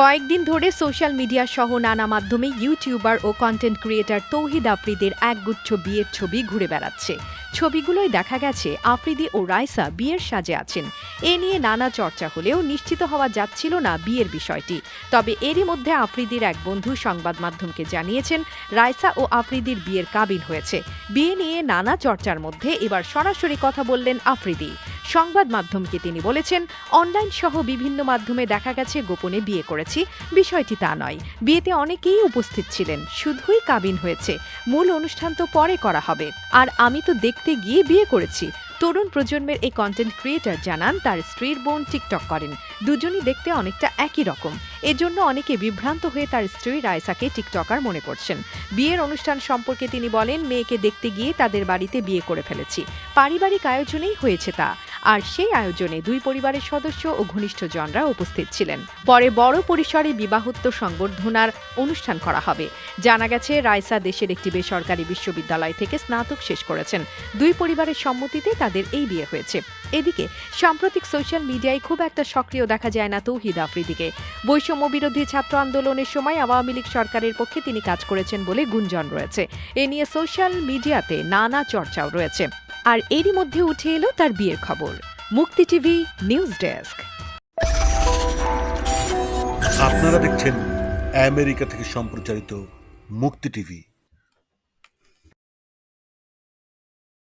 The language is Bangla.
কয়েকদিন ধরে সোশ্যাল মিডিয়া সহ নানা মাধ্যমে ইউটিউবার ও কন্টেন্ট ক্রিয়েটার তৌহিদ আফ্রিদের একগুচ্ছ বিয়ের ছবি ঘুরে বেড়াচ্ছে। ছবিগুলোয় দেখা গেছে, আফ্রিদি ও রাইসা বিয়ের সাজে আছেন। এ নিয়ে নানা চর্চা হলেও নিশ্চিত হওয়া যাচ্ছিল না বিয়ের বিষয়টি। তবে এরই মধ্যে আফ্রিদির এক বন্ধু সংবাদ মাধ্যমকে জানিয়েছেন, রাইসা ও আফ্রিদির বিয়ের কাবিন হয়েছে। বিয়ে নিয়ে নানা চর্চার মধ্যে এবার সরাসরি কথা বললেন আফ্রিদি। সংবাদ মাধ্যমকে তিনি বলেছেন, অনলাইন সহ বিভিন্ন মাধ্যমে দেখা গেছে গোপনে বিয়ে করেছি। বিষয়টি তা নয়। বিয়েতে অনেকেই উপস্থিত ছিলেন। শুধুই কাবিন হয়েছে। মূল অনুষ্ঠান তো পরে করা হবে। আর আমি তো দেখতে গিয়ে বিয়ে করেছি। তরুণ প্রজন্মের এই কন্টেন্ট ক্রিয়েটার জানান, তার স্ত্রীর বোন টিকটক করেন। দুজনই দেখতে অনেকটা একই রকম। এজন্য অনেকে বিভ্রান্ত হয়ে তার স্ত্রী রায়সাকে টিকটকার মনে করছেন। বিয়ের অনুষ্ঠান সম্পর্কে তিনি বলেন, মেয়েকে দেখতে গিয়ে তাদের বাড়িতে বিয়ে করে ফেলেছি। পারিবারিক আয়োজনেই হয়েছে তা। আর সেই আয়োজনে দুই পরিবারের সদস্য ও ঘনিষ্ঠজনরা উপস্থিত ছিলেন। পরে বড় পরিসরে বিবাহোত্তর সংবর্ধনার অনুষ্ঠান করা হবে। জানা গেছে রায়সা দেশের একটি বেসরকারি বিশ্ববিদ্যালয় থেকে স্নাতক শেষ করেছেন। দুই পরিবারের সম্মতিতে তাদের এই বিয়ে হয়েছে। এদিকে, সাম্প্রতিক সোশ্যাল মিডিয়ায় খুব একটা সক্রিয় দেখা যায় না তৌহিদ আফ্রিদিকে। বৈষম্য বিরোধী ছাত্র আন্দোলনের সময় আওয়ামী লীগ সরকারের পক্ষে তিনি কাজ করেছেন বলে গুঞ্জন রয়েছে। এ নিয়ে সোশ্যাল মিডিয়াতে নানা চর্চাও রয়েছে। আর এরই মধ্যে উঠে এলো তার বিয়ের খবর। মুক্তি টিভি নিউজ ডেস্ক। আপনারা দেখছেন আমেরিকা থেকে সম্প্রচারিত মুক্তি টিভি।